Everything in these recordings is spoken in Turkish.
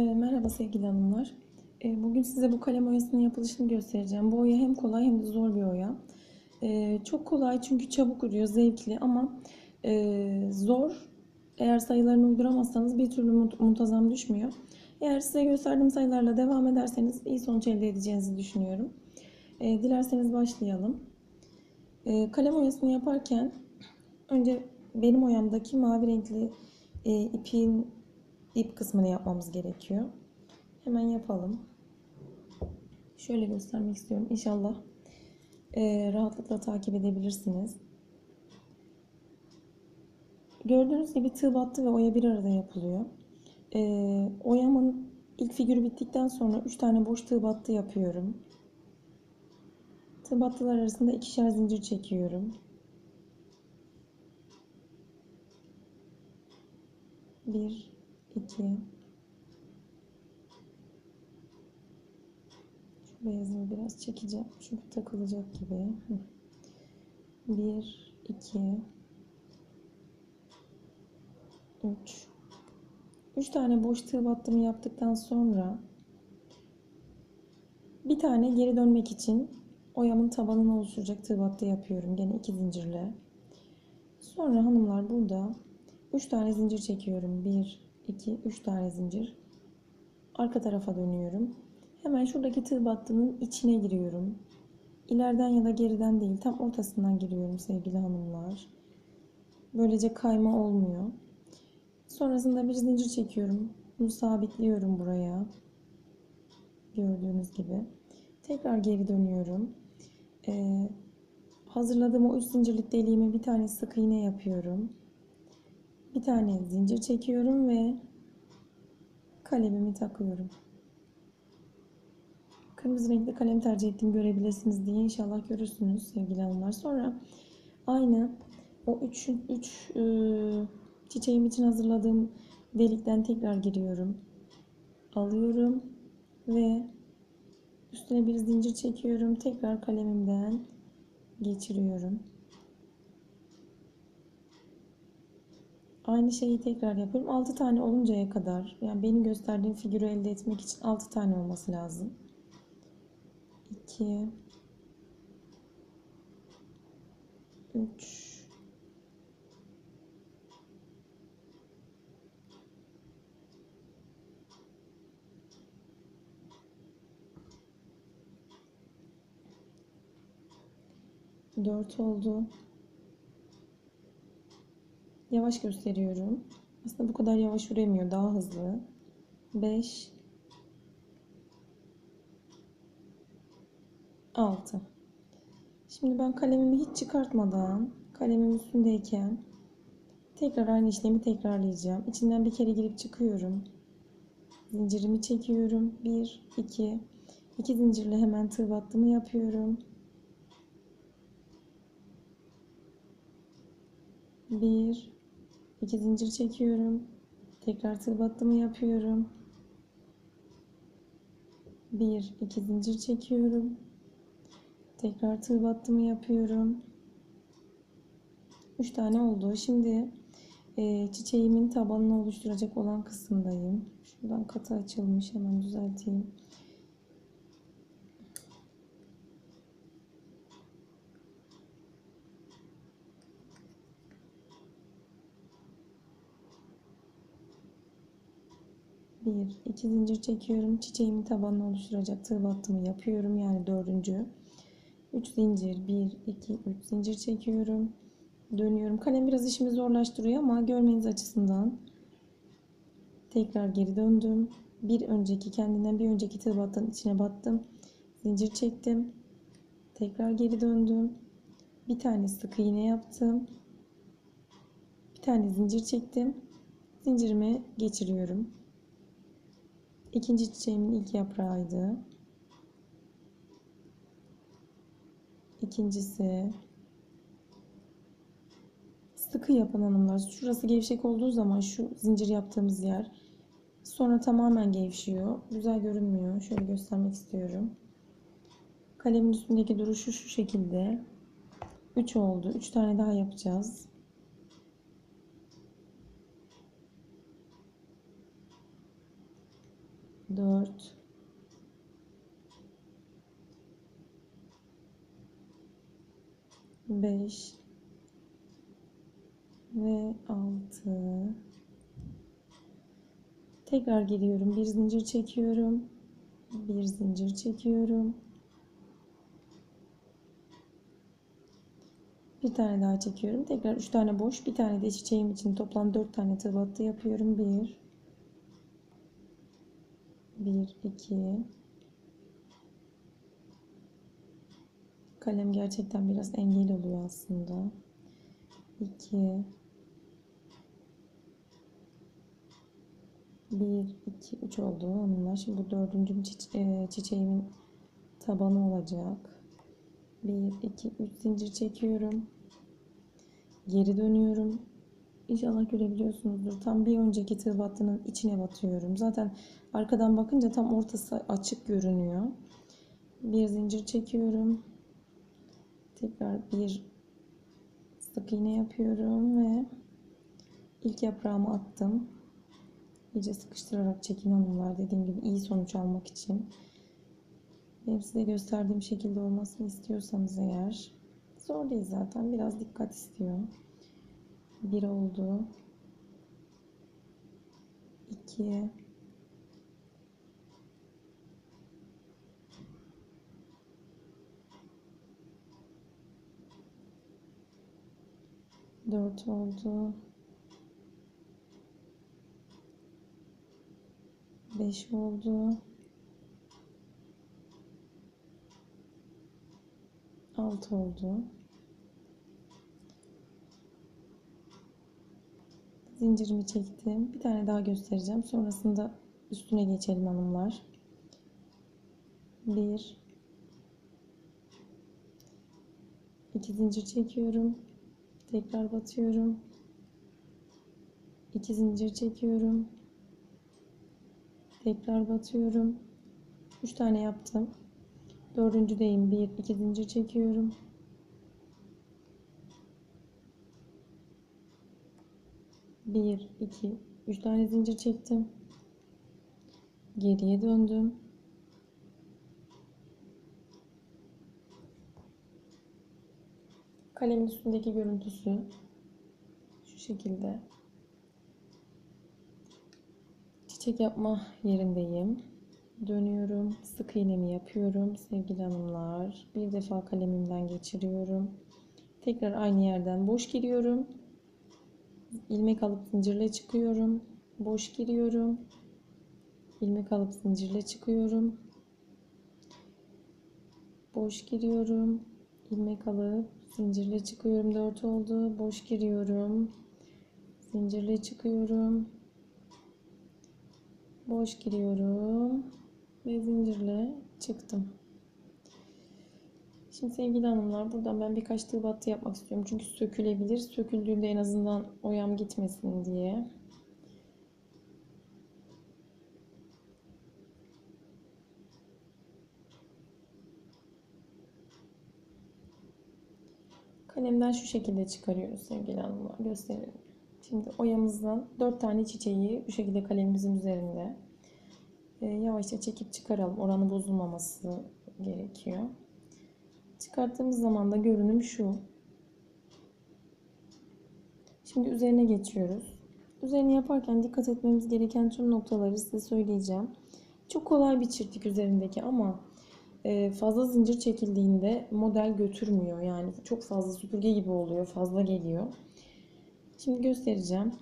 E, merhaba sevgili hanımlar. E, bugün size bu kalem oyasının yapılışını göstereceğim. Bu oya hem kolay hem de zor bir oya. E, çok kolay çünkü çabuk kuruyor, zevkli ama e, zor. Eğer sayılarını uyduramazsanız bir türlü muntazam düşmüyor. Eğer size gösterdiğim sayılarla devam ederseniz iyi sonuç elde edeceğinizi düşünüyorum. Dilerseniz başlayalım. Kalem oyasını yaparken önce benim oyamdaki mavi renkli e, ipin ip kısmını yapmamız gerekiyor. Hemen yapalım. Şöyle göstermek istiyorum. İnşallah e, rahatlıkla takip edebilirsiniz. Gördüğünüz gibi tığ battı ve oya bir arada yapılıyor. E, oyamın ilk figürü bittikten sonra 3 tane boş tığ battı yapıyorum. Tığ battılar arasında ikişer zincir çekiyorum. Bir, iki. Şu beyazını biraz çekeceğim çünkü takılacak gibi. Hı. Bir, iki, üç. Üç tane boş tığ battımı yaptıktan sonra bir tane geri dönmek için oyamın tabanını oluşturacak tığ battı yapıyorum. Gene iki zincirle. Sonra hanımlar burada 3 tane zincir çekiyorum. 1, 2, 3 tane zincir. Arka tarafa dönüyorum. Hemen şuradaki tığ battının içine giriyorum. İleriden ya da geriden değil, tam ortasından giriyorum sevgili hanımlar. Böylece kayma olmuyor. Sonrasında bir zincir çekiyorum. Bunu sabitliyorum buraya. Gördüğünüz gibi. Tekrar geri dönüyorum. Ee, hazırladığım o üç zincirlik deliğime bir tane sık iğne yapıyorum. Bir tane zincir çekiyorum ve kalemimi takıyorum. Kırmızı renkli kalem tercih ettiğimi görebilirsiniz diye inşallah görürsünüz sevgili hanımlar. Sonra aynı o üç, üç e, çiçeğim için hazırladığım delikten tekrar giriyorum. Alıyorum ve üstüne bir zincir çekiyorum. Tekrar kalemimden geçiriyorum. Aynı şeyi tekrar yapıyorum. 6 tane oluncaya kadar yani benim gösterdiğim figürü elde etmek için 6 tane olması lazım. 2 3 4 oldu. Yavaş gösteriyorum. Aslında bu kadar yavaş üremiyor. Daha hızlı. 5 6 Şimdi ben kalemimi hiç çıkartmadan kalemim üstündeyken tekrar aynı işlemi tekrarlayacağım. İçinden bir kere girip çıkıyorum. Zincirimi çekiyorum. 1 2 2 zincirle hemen tığ battımı yapıyorum. 1 2 zincir çekiyorum. Tekrar tığ battımı yapıyorum. 1 2 zincir çekiyorum. Tekrar tığ battımı yapıyorum. 3 tane oldu. Şimdi e, çiçeğimin tabanını oluşturacak olan kısımdayım. Şuradan katı açılmış. Hemen düzelteyim. Bir, iki zincir çekiyorum. Çiçeğimin tabanını oluşturacak tığ battımı yapıyorum. Yani dördüncü. Üç zincir. Bir, iki, üç zincir çekiyorum. Dönüyorum. Kalem biraz işimi zorlaştırıyor ama görmeniz açısından. Tekrar geri döndüm. Bir önceki kendinden bir önceki tığ battının içine battım. Zincir çektim. Tekrar geri döndüm. Bir tane sık iğne yaptım. Bir tane zincir çektim. Zincirimi geçiriyorum. İkinci çiçeğimin ilk yaprağıydı. İkincisi sıkı yapın hanımlar. Şurası gevşek olduğu zaman şu zincir yaptığımız yer sonra tamamen gevşiyor. Güzel görünmüyor. Şöyle göstermek istiyorum. Kalemin üstündeki duruşu şu şekilde. 3 oldu. 3 tane daha yapacağız. 4 5 ve 6 tekrar giriyorum. Bir zincir çekiyorum. Bir zincir çekiyorum. Bir tane daha çekiyorum. Tekrar 3 tane boş. Bir tane de çiçeğim için toplam 4 tane tığ battı yapıyorum. 1 1 2 Kalem gerçekten biraz engel oluyor aslında. 2 1 2 3 oldu onunla. Şimdi bu dördüncü e, çiçeğimin tabanı olacak. 1 2 3 zincir çekiyorum. Geri dönüyorum. İnşallah görebiliyorsunuzdur. Tam bir önceki tığ battının içine batıyorum. Zaten arkadan bakınca tam ortası açık görünüyor. Bir zincir çekiyorum. Tekrar bir sık iğne yapıyorum ve ilk yaprağımı attım. İyice sıkıştırarak çekin hanımlar dediğim gibi iyi sonuç almak için. Benim size gösterdiğim şekilde olmasını istiyorsanız eğer zor değil zaten biraz dikkat istiyor. Bir oldu. İki. Dört oldu. Beş oldu. Altı oldu. Zincirimi çektim. Bir tane daha göstereceğim. Sonrasında üstüne geçelim hanımlar. Bir. iki zincir çekiyorum. Tekrar batıyorum. İki zincir çekiyorum. Tekrar batıyorum. Üç tane yaptım. Dördüncüdeyim. Bir, iki zincir çekiyorum. Bir, iki, üç tane zincir çektim. Geriye döndüm. Kalemin üstündeki görüntüsü şu şekilde. Çiçek yapma yerindeyim. Dönüyorum. Sık iğnemi yapıyorum sevgili hanımlar. Bir defa kalemimden geçiriyorum. Tekrar aynı yerden boş giriyorum. İlmek alıp zincirle çıkıyorum. Boş giriyorum. ilmek alıp zincirle çıkıyorum. Boş giriyorum. ilmek alıp zincirle çıkıyorum. 4 oldu. Boş giriyorum. Zincirle çıkıyorum. Boş giriyorum ve zincirle çıktım. Şimdi sevgili hanımlar buradan ben birkaç tığ yapmak istiyorum. Çünkü sökülebilir. Söküldüğünde en azından oyam gitmesin diye. Kalemden şu şekilde çıkarıyoruz sevgili hanımlar. Gösterelim. Şimdi oyamızdan 4 tane çiçeği bu şekilde kalemimizin üzerinde e, yavaşça çekip çıkaralım. Oranı bozulmaması gerekiyor. Çıkarttığımız zaman da görünüm şu. Şimdi üzerine geçiyoruz. Üzerine yaparken dikkat etmemiz gereken tüm noktaları size söyleyeceğim. Çok kolay bir çirtik üzerindeki ama e, fazla zincir çekildiğinde model götürmüyor. Yani çok fazla süpürge gibi oluyor. Fazla geliyor. Şimdi göstereceğim.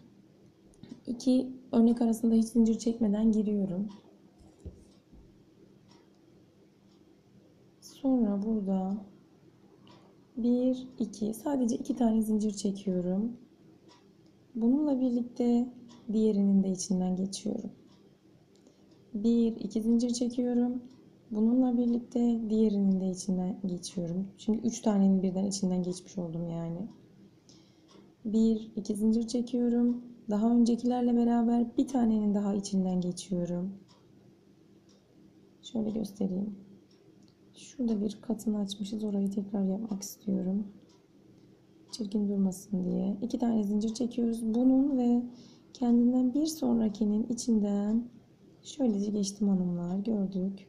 İki örnek arasında hiç zincir çekmeden giriyorum. Sonra burada 1 2 sadece iki tane zincir çekiyorum. Bununla birlikte diğerinin de içinden geçiyorum. 1 2 zincir çekiyorum. Bununla birlikte diğerinin de içinden geçiyorum. Şimdi 3 tanenin birden içinden geçmiş oldum yani. 1 2 zincir çekiyorum. Daha öncekilerle beraber bir tanenin daha içinden geçiyorum. Şöyle göstereyim. Şurada bir katını açmışız. Orayı tekrar yapmak istiyorum. Çirkin durmasın diye. İki tane zincir çekiyoruz. Bunun ve kendinden bir sonrakinin içinden Şöylece geçtim hanımlar. Gördük.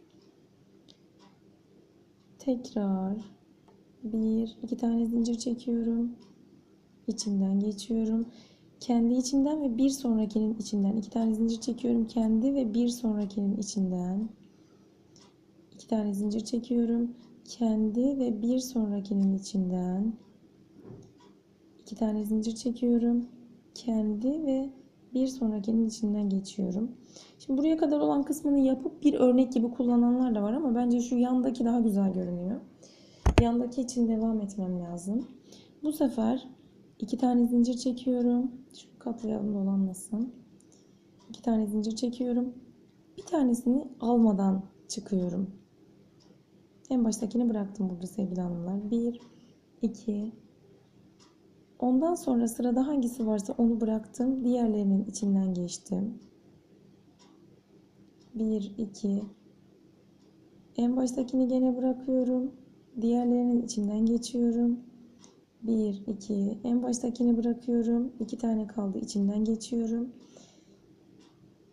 Tekrar bir, iki tane zincir çekiyorum. İçinden geçiyorum. Kendi içinden ve bir sonrakinin içinden iki tane zincir çekiyorum. Kendi ve bir sonrakinin içinden tane zincir çekiyorum. Kendi ve bir sonrakinin içinden iki tane zincir çekiyorum. Kendi ve bir sonrakinin içinden geçiyorum. Şimdi buraya kadar olan kısmını yapıp bir örnek gibi kullananlar da var ama bence şu yandaki daha güzel görünüyor. Yandaki için devam etmem lazım. Bu sefer iki tane zincir çekiyorum. Şu katlayalım dolanmasın. İki tane zincir çekiyorum. Bir tanesini almadan çıkıyorum. En baştakini bıraktım burada sevgili hanımlar. Bir, iki. Ondan sonra sırada hangisi varsa onu bıraktım. Diğerlerinin içinden geçtim. Bir, iki. En baştakini gene bırakıyorum. Diğerlerinin içinden geçiyorum. 1, 2. En baştakini bırakıyorum. 2 tane kaldı. içinden geçiyorum.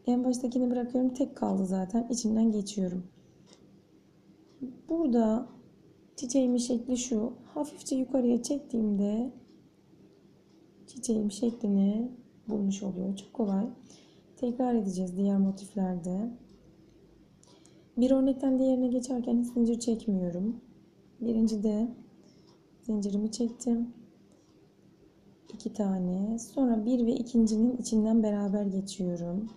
En baştakini bırakıyorum. Tek kaldı zaten. içinden geçiyorum. Burada çiçeğimin şekli şu. Hafifçe yukarıya çektiğimde çiçeğim şeklini bulmuş oluyor. Çok kolay. Tekrar edeceğiz diğer motiflerde. Bir örnekten diğerine geçerken zincir çekmiyorum. Birinci de zincirimi çektim. iki tane. Sonra bir ve ikincinin içinden beraber geçiyorum.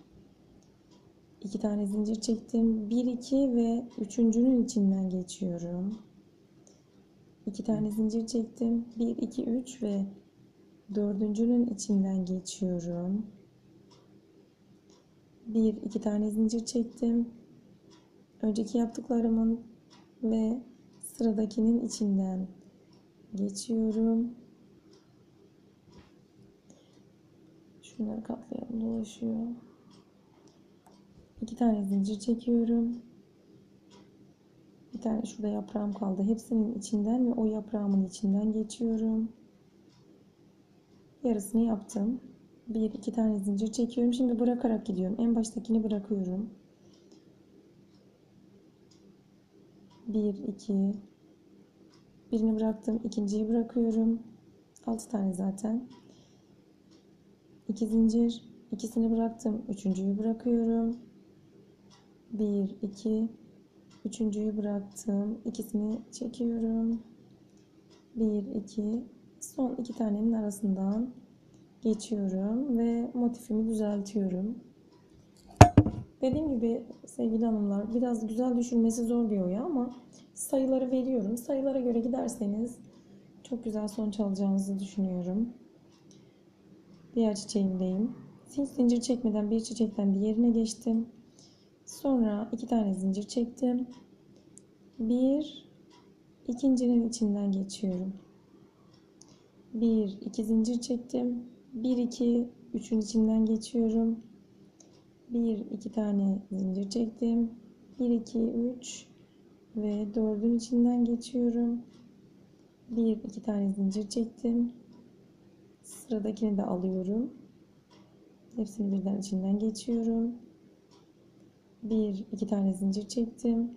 İki tane zincir çektim. Bir, iki ve üçüncünün içinden geçiyorum. İki tane zincir çektim. Bir, iki, üç ve dördüncünün içinden geçiyorum. Bir, iki tane zincir çektim. Önceki yaptıklarımın ve sıradakinin içinden geçiyorum. Şunları katlayalım dolaşıyor. İki tane zincir çekiyorum. Bir tane şurada yaprağım kaldı. Hepsinin içinden ve o yaprağımın içinden geçiyorum. Yarısını yaptım. Bir iki tane zincir çekiyorum. Şimdi bırakarak gidiyorum. En baştakini bırakıyorum. Bir, iki, Birini bıraktım. ikinciyi bırakıyorum. 6 tane zaten. 2 zincir. ikisini bıraktım. Üçüncüyü bırakıyorum. 1, 2. Üçüncüyü bıraktım. ikisini çekiyorum. 1, 2. Son iki tanenin arasından geçiyorum ve motifimi düzeltiyorum. Dediğim gibi sevgili hanımlar biraz güzel düşünmesi zor bir oya ama sayıları veriyorum. Sayılara göre giderseniz çok güzel sonuç alacağınızı düşünüyorum. Diğer çiçeğimdeyim. Zincir çekmeden bir çiçekten diğerine geçtim. Sonra iki tane zincir çektim. Bir, ikincinin içinden geçiyorum. Bir, iki zincir çektim. Bir, iki, üçün içinden geçiyorum. Bir, iki tane zincir çektim. Bir, iki, üç, ve dördün içinden geçiyorum. Bir iki tane zincir çektim. Sıradakini de alıyorum. Hepsini birden içinden geçiyorum. Bir iki tane zincir çektim.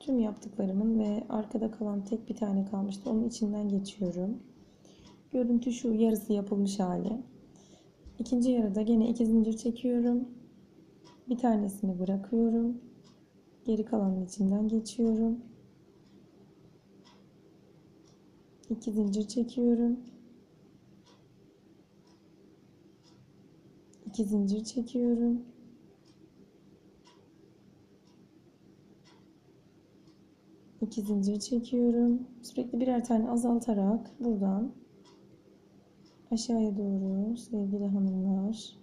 Tüm yaptıklarımın ve arkada kalan tek bir tane kalmıştı. Onun içinden geçiyorum. Görüntü şu yarısı yapılmış hali. İkinci yarıda gene iki zincir çekiyorum. Bir tanesini bırakıyorum. Geri kalanın içinden geçiyorum. İki zincir çekiyorum. İki zincir çekiyorum. İki zincir çekiyorum. Sürekli birer tane azaltarak buradan aşağıya doğru sevgili hanımlar.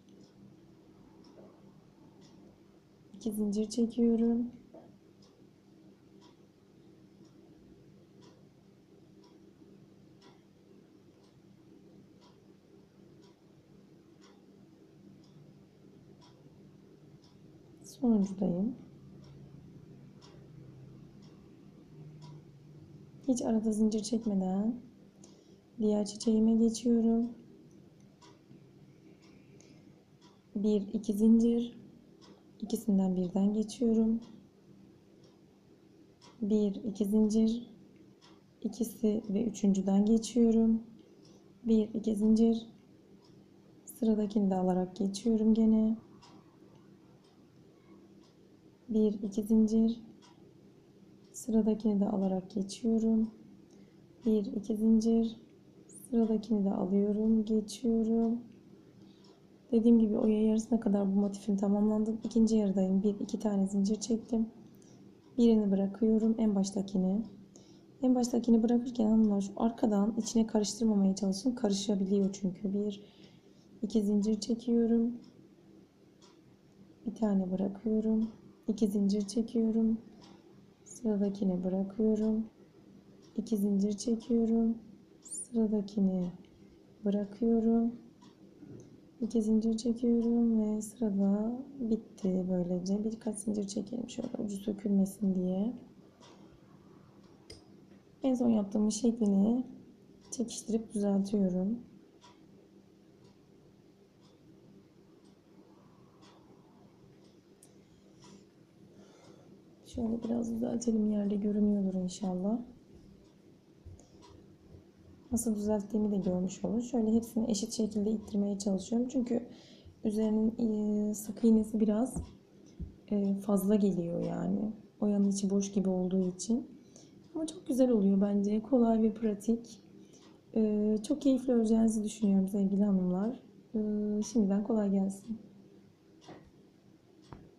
İki zincir çekiyorum. sonuncudayım. Hiç arada zincir çekmeden diğer çiçeğime geçiyorum. Bir iki zincir, İkisinden birden geçiyorum. Bir, iki zincir. İkisi ve üçüncüden geçiyorum. Bir, iki zincir. Sıradakini de alarak geçiyorum gene. Bir, iki zincir. Sıradakini de alarak geçiyorum. Bir, iki zincir. Sıradakini de alıyorum, geçiyorum. Dediğim gibi oya yarısına kadar bu motifim tamamlandı. İkinci yarıdayım. Bir, iki tane zincir çektim. Birini bırakıyorum. En baştakini. En baştakini bırakırken hanımlar şu arkadan içine karıştırmamaya çalışın. Karışabiliyor çünkü. Bir, iki zincir çekiyorum. Bir tane bırakıyorum. İki zincir çekiyorum. Sıradakini bırakıyorum. İki zincir çekiyorum. Sıradakini bırakıyorum. İki zincir çekiyorum ve sırada bitti böylece. Birkaç zincir çekelim şöyle ucu sökülmesin diye. En son yaptığım şeklini çekiştirip düzeltiyorum. Şöyle biraz düzeltelim yerde görünüyordur inşallah. Nasıl düzelttiğimi de görmüş olur. Şöyle hepsini eşit şekilde ittirmeye çalışıyorum. Çünkü üzerinin e, sık iğnesi biraz e, fazla geliyor yani. Oyanın içi boş gibi olduğu için. Ama çok güzel oluyor bence. Kolay ve pratik. E, Çok keyifli öreceğinizi düşünüyorum sevgili hanımlar. Şimdiden kolay gelsin.